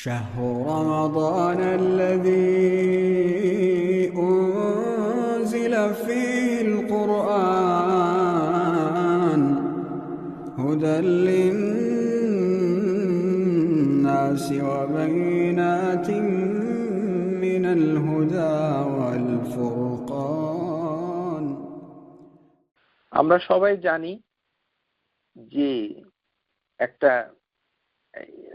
شهر رمضان الذي أنزل فيه القرآن هدى للناس وبينات من الهدى والفرقان আমরা সবাই জানি যে একটা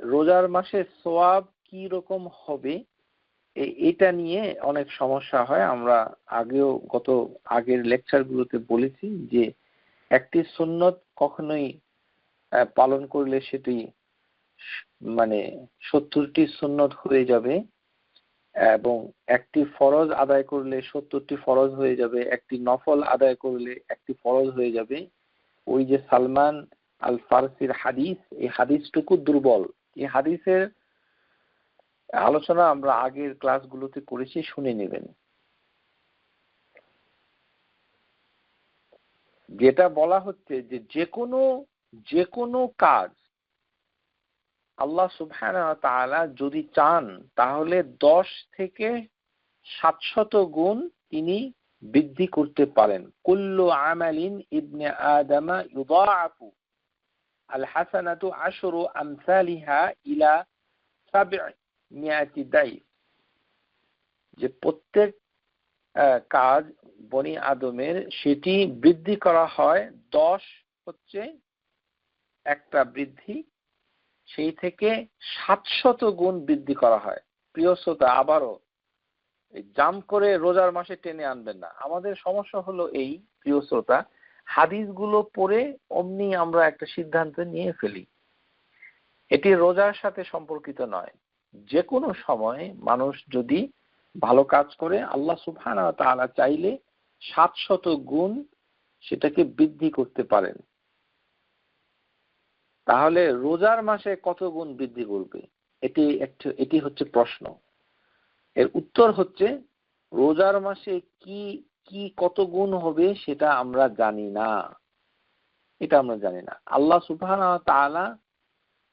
রোজার মাসে সোয়াব কি রকম হবে এটা নিয়ে অনেক সমস্যা হয়। আমরা আগেও গত আগের লেকচারগুলোতে বলেছি যে, একটি সুন্নত কখনোই পালন করলে সেটি মানে সত্তরটি সুন্নত হয়ে যাবে এবং একটি ফরজ আদায় করলে সত্তরটি ফরজ হয়ে যাবে, একটি নফল আদায় করলে একটি ফরজ হয়ে যাবে। ওই যে সালমান আল ফারসির হাদিস, এই হাদিসটুকু দুর্বল। এই হাদিসের আলোচনা আমরা আগের ক্লাসগুলোতে করেছি, শুনে নেবেন। যেটা বলা হচ্ছে যে যে কোনো যে কোনো কাজ আল্লাহ সুবহানাহু ওয়া তাআলা যদি চান, তাহলে দশ থেকে সাতশত গুণ তিনি বৃদ্ধি করতে পারেন। কুল্লু আমালিন ইবনে আদামা ইউদাআফু। আল হাসানাতু আশরু আমসালিহা ইলা সাবঈমিয়াতি দাইফ যে প্রত্যেক কাজ বনি আদমের, সেটি বৃদ্ধি করা হয়, দশ হচ্ছে একটা বৃদ্ধি, সেই থেকে সাতশত গুণ বৃদ্ধি করা হয়। প্রিয় শ্রোতা, আবারও জাম করে রোজার মাসে টেনে আনবেন না। আমাদের সমস্যা হলো এই, প্রিয় শ্রোতা হাদিসগুলো পড়ে অমনি আমরা একটা সিদ্ধান্ত নিয়ে ফেলি। এটি রোজার সাথে সম্পর্কিত নয়। যে কোনো সময় মানুষ যদি ভালো কাজ করে, আল্লাহ ওয়া তাআলা চাইলে সাতশত গুণ সেটাকে বৃদ্ধি করতে পারেন। তাহলে রোজার মাসে কত গুণ বৃদ্ধি করবে? এটি একটু, এটি হচ্ছে প্রশ্ন। এর উত্তর হচ্ছে, রোজার মাসে কি কি কত গুণ হবে সেটা আমরা জানি না। এটা আমরা জানি না। আল্লাহ তাআলা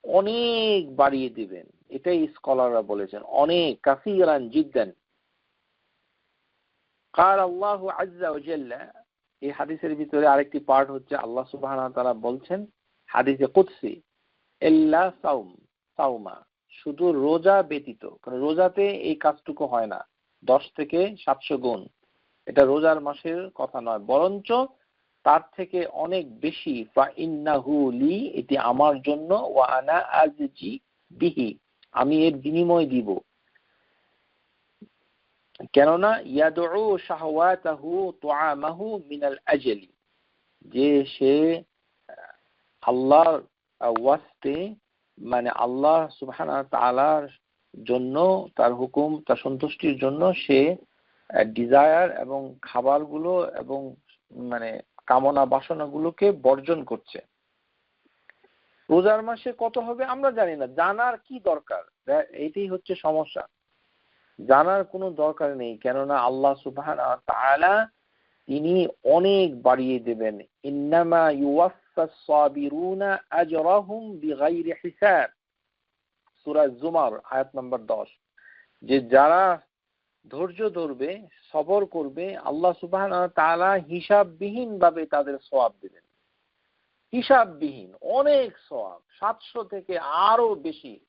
অনেক বাড়িয়ে দিবেন। এটাই স্কলাররা বলেছেন। অনেক, কাসিরান, জিদ্দান। কার আল্লাহ আজ্জা এই হাদিসের ভিতরে আরেকটি পার্ট হচ্ছে, আল্লাহ সুবহানাহু তারা বলছেন, হাদিসে কুদসি, ইল্লা সাউম সাউমা শুধু রোজা ব্যতীত, কারণ রোজাতে এই কাজটুকু হয় না। দশ থেকে সাতশো গুণ। এটা রোজার মাসের কথা নয়, বরঞ্চ তার থেকে অনেক বেশি লি, এটি আমার জন্য, ওয়া আনা আজজি বিহি, আমি এর বিনিময় দিব। কেননা, ইয়াদউ শাহওয়াতাহু মিনাল আজলি, যে সে, আল্লাহর ওয়াস্তে মানে আল্লাহ সুবহানাহু তাআলার জন্য, তার হুকুম, তার সন্তুষ্টির জন্য সে ডিজায়ার এবং খাবারগুলো এবং মানে কামনা বাসনাগুলোকে বর্জন করছে। রোজার মাসে কত হবে আমরা জানি না। জানার কি দরকার? এটাই হচ্ছে সমস্যা। জানার কোনো দরকার নেই, কেননা আল্লাহ সুবহানাহু তাআলা তিনি অনেক বাড়িয়ে দেবেন। ইন্নামা ইউওয়াফাস সাবিরুনা আজরাহুম বিগাইরি হিসাব। সূরা জুমার আয়াত নম্বর 10 যে যারা ধৈর্য ধরবে, সবর করবে, আল্লাহ সুবহানাহু তাআলা হিসাববিহীন ভাবে তাদের সওয়াব দিবেন। হিসাববিহীন, অনেক সওয়াব 700 থেকে আরও বেশি।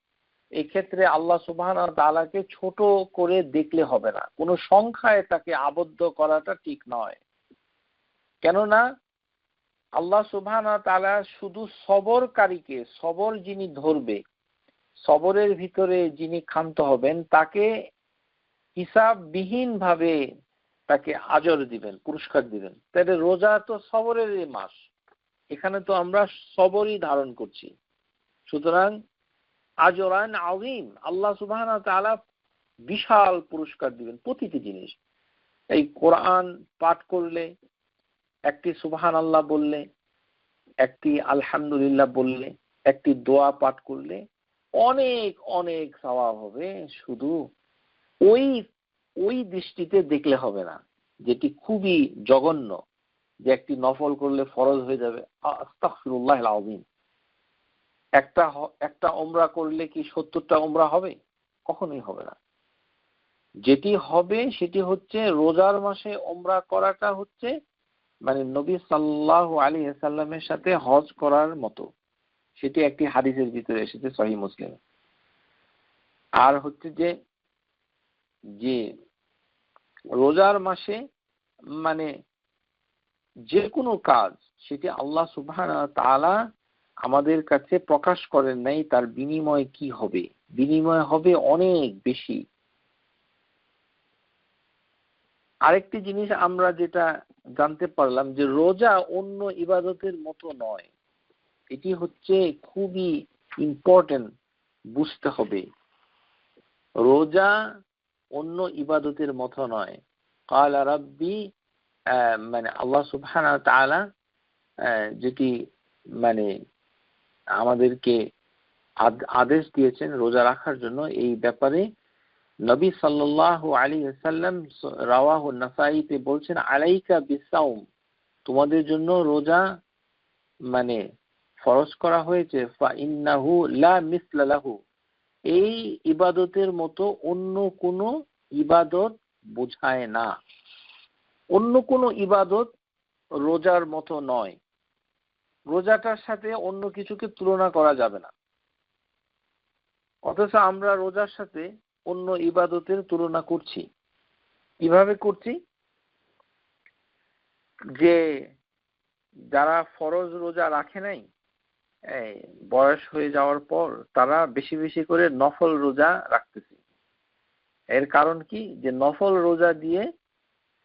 এই ক্ষেত্রে আল্লাহ সুবহানাহু তাআলাকে ছোট করে দেখলে হবে না। কোনো সংখ্যায় তাকে আবদ্ধ করাটা ঠিক নয়। কেননা, আল্লাহ সুবহানাহু তালা শুধু সবরকারীকে, সবর যিনি ধরবে, সবরের ভিতরে যিনি ক্ষান্ত হবেন, তাকে হিসাববিহীন ভাবে তাকে আজর দিবেন, পুরস্কার দিবেন। তাহলে রোজা তো সবরের মাস। এখানে তো আমরা সবরই ধারণ করছি। সুতরাং আজরান আযীম, আল্লাহ সুবহানাহু ওয়া তাআলা বিশাল পুরস্কার দিবেন প্রতিটি জিনিস। এই কোরআন পাঠ করলে, একটি সুবহান আল্লাহ বললে, একটি আলহামদুলিল্লাহ বললে, একটি দোয়া পাঠ করলে অনেক অনেক সওয়াব হবে। শুধু ওই ওই দৃষ্টিতে দেখলে হবে না। যেটি খুবই জঘন্য যে একটি নফল করলে ফরজ হয়ে যাবে। আস্তাগফিরুল্লাহ আযীম একটা একটা ওমরা করলে কি সত্তরটা ওমরা হবে? কখনোই হবে না। যেটি হবে সেটি হচ্ছে রোজার মাসে ওমরা করাটা হচ্ছে মানে নবী সাল্লাহ আলী সাল্লামের সাথে হজ করার মতো। সেটি একটি হাদিসের ভিতরে এসেছে সহি মুসলিম। আর হচ্ছে যে যে রোজার মাসে মানে যে কোনো কাজ সেটি আল্লাহ সুবাহ তালা আমাদের কাছে প্রকাশ করেন নাই, তার বিনিময় কি হবে? বিনিময় হবে অনেক বেশি। আরেকটি জিনিস আমরা যেটা জানতে পারলাম যে রোজা অন্য ইবাদতের মতো নয়। এটি হচ্ছে খুবই ইম্পর্টেন্ট বুঝতে হবে। রোজা অন্য ইবাদতের মতো নয়। কাল রাব্বি মানে আল্লাহ সুবহান যেটি মানে আমাদেরকে আদেশ দিয়েছেন রোজা রাখার জন্য, এই ব্যাপারে নবী সাল্লাহ আলী সাল্লাম রাওয়াহ নাসাইতে বলছেন, আলাইকা বিসাউম, তোমাদের জন্য রোজা মানে ফরজ করা হয়েছে, ফা ইন্নাহু লা মিসলাহু এই ইবাদতের মতো অন্য কোনো ইবাদত বোঝায় না। অন্য কোনো ইবাদত রোজার মতো নয়। রোজাটার সাথে অন্য কিছুকে তুলনা করা যাবে না। অথচ আমরা রোজার সাথে অন্য ইবাদতের তুলনা করছি। কীভাবে করছি? যে যারা ফরজ রোজা রাখে নাই বয়স হয়ে যাওয়ার পর তারা বেশি বেশি করে নফল রোজা রাখতেছে। এর কারণ কি? যে নফল রোজা দিয়ে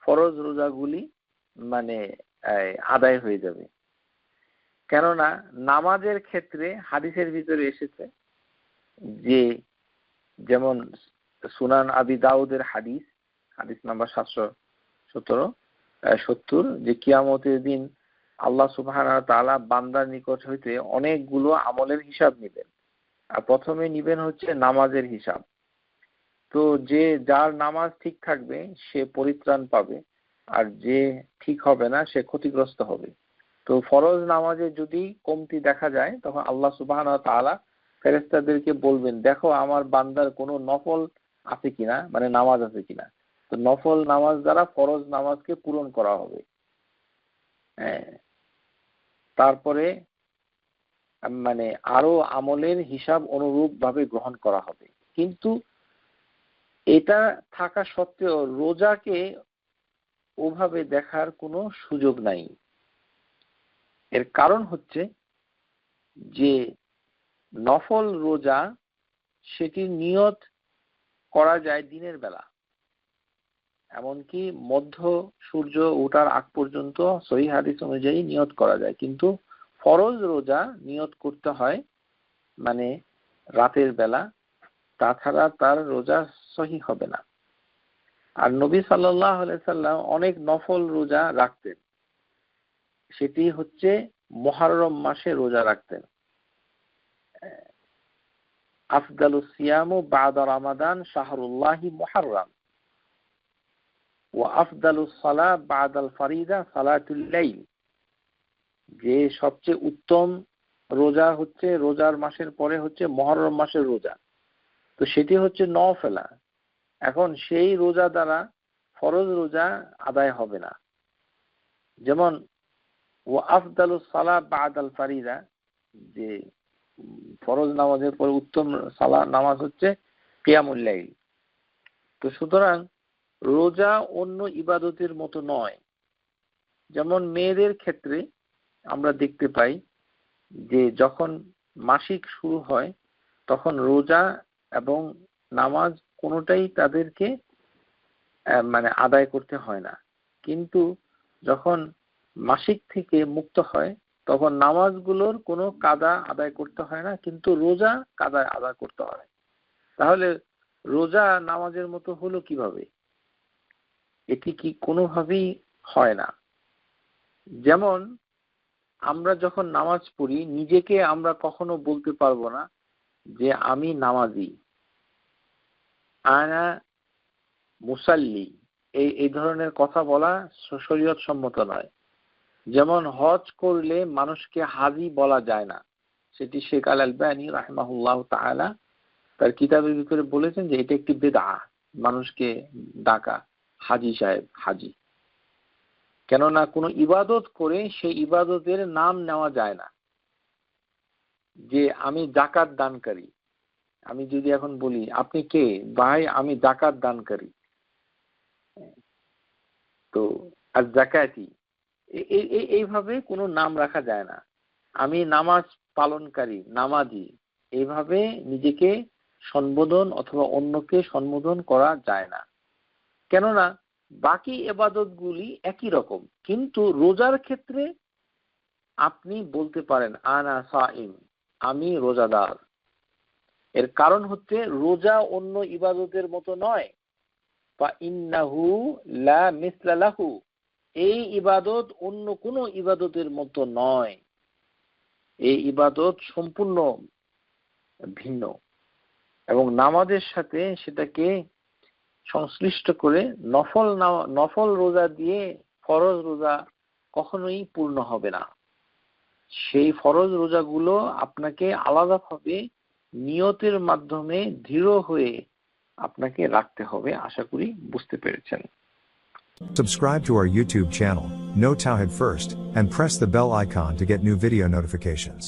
ফরজ রোজাগুলি মানে আদায় হয়ে যাবে। কেননা নামাজের ক্ষেত্রে হাদিসের ভিতরে এসেছে যে, যেমন সুনান আবি দাউদের হাদিস হাদিস নাম্বার সাতশো সতেরো সত্তর, যে কিয়ামতের দিন আল্লাহ সুবাহ তালা বান্দার নিকট হইতে অনেকগুলো আমলের হিসাব নিবেন। আর প্রথমে নিবেন হচ্ছে নামাজের হিসাব। তো যে যার নামাজ ঠিক থাকবে, সে পরিত্রাণ পাবে, আর যে ঠিক হবে না, সে ক্ষতিগ্রস্ত হবে। তো ফরজ নামাজে যদি কমতি দেখা যায়, তখন আল্লাহ সুবাহ তালা ফেরেস্তাদেরকে বলবেন, দেখো, আমার বান্দার কোনো নফল আছে কিনা? মানে নামাজ আছে কিনা? তো নফল নামাজ দ্বারা ফরজ নামাজকে পূরণ করা হবে। হ্যাঁ। তারপরে মানে আরও আমলের হিসাব অনুরূপ ভাবে গ্রহণ করা হবে। কিন্তু এটা থাকা সত্ত্বেও রোজাকে ওভাবে দেখার কোনো সুযোগ নাই। এর কারণ হচ্ছে যে নফল রোজা, সেটির নিয়ত করা যায় দিনের বেলা। এমনকি মধ্য সূর্য ওঠার আগ পর্যন্ত সহি হাদিস অনুযায়ী নিয়ত করা যায়। কিন্তু ফরজ রোজা নিয়ত করতে হয় মানে রাতের বেলা। তাছাড়া তার রোজা সহি হবে না। আর নবী সাল্লাহ সাল্লাম অনেক নফল রোজা রাখতেন। সেটি হচ্ছে মহারম মাসে রোজা রাখতেন। আফদালু সিয়ামু বাদা রামাদান শাহরুল্লাহি মুহাররাম। ও আফদালু সালা বাদাল ফারিদা সালাতুল্লাইল যে সবচেয়ে উত্তম রোজা হচ্ছে, রোজার মাসের পরে হচ্ছে মহরম মাসের রোজা। তো সেটি হচ্ছে নফেলা এখন সেই রোজা দ্বারা ফরজ রোজা আদায় হবে না। যেমন ও আফদালু সালা বাদাল ফারিদা, যে ফরজ নামাজের পরে উত্তম সালা নামাজ হচ্ছে কিয়ামুল্লাইল তো সুতরাং রোজা অন্য ইবাদতের মতো নয়। যেমন মেয়েদের ক্ষেত্রে আমরা দেখতে পাই যে যখন মাসিক শুরু হয়, তখন রোজা এবং নামাজ কোনোটাই তাদেরকে মানে আদায় করতে হয় না। কিন্তু যখন মাসিক থেকে মুক্ত হয়, তখন নামাজগুলোর কোনো কাদা আদায় করতে হয় না, কিন্তু রোজা কাদা আদায় করতে হয়। তাহলে রোজা নামাজের মতো হলো কীভাবে? এটি কি কোনোভাবেই হয় না। যেমন, আমরা যখন নামাজ পড়ি, নিজেকে আমরা কখনো বলতে পারব না যে আমি নামাজি। আনা মুসাল্লি। এই এই ধরনের কথা বলা শরীয়ত সম্মত নয়। যেমন, হজ করলে মানুষকে হাজি বলা যায় না। সেটি শেখ আল আলবানী রাহমাহুল্লাহ তাআলা তার কিতাবের ভিতরে বলেছেন যে এটা একটি বেদা মানুষকে ডাকা। হাজি সাহেব, হাজি। কেননা কোনো ইবাদত করে সেই ইবাদতের নাম নেওয়া যায় না। যে আমি জাকাত দানকারী। আমি যদি এখন বলি, আপনি কে? ভাই, আমি জাকাত দানকারী। তো আর জাকাতি? এইভাবে কোনো নাম রাখা যায় না। আমি নামাজ পালনকারী, নামাজি। এইভাবে নিজেকে সম্বোধন অথবা অন্যকে সম্বোধন করা যায় না। কেননা বাকি এবাদতগুলি একই রকম, কিন্তু রোজার ক্ষেত্রে আপনি বলতে পারেন, আনা সাইম আমি রোজাদার। এর কারণ হচ্ছে রোজা অন্য ইবাদতের মতো নয়। বা ইন্নাহু লা মিসলালাহু এই ইবাদত অন্য কোনো ইবাদতের মতো নয়। এই ইবাদত সম্পূর্ণ ভিন্ন এবং নামাজের সাথে সেটাকে সংশ্লিষ্ট করে নফল নফল রোজা দিয়ে ফরজ রোজা কখনোই পূর্ণ হবে না সেই ফরজ রোজাগুলো আপনাকে আলাদাভাবে নিয়তের মাধ্যমে দৃঢ় হয়ে আপনাকে রাখতে হবে আশা করি বুঝতে পেরেছেন Subscribe to our YouTube channel, No Towhead First, and press the bell icon to get new video notifications.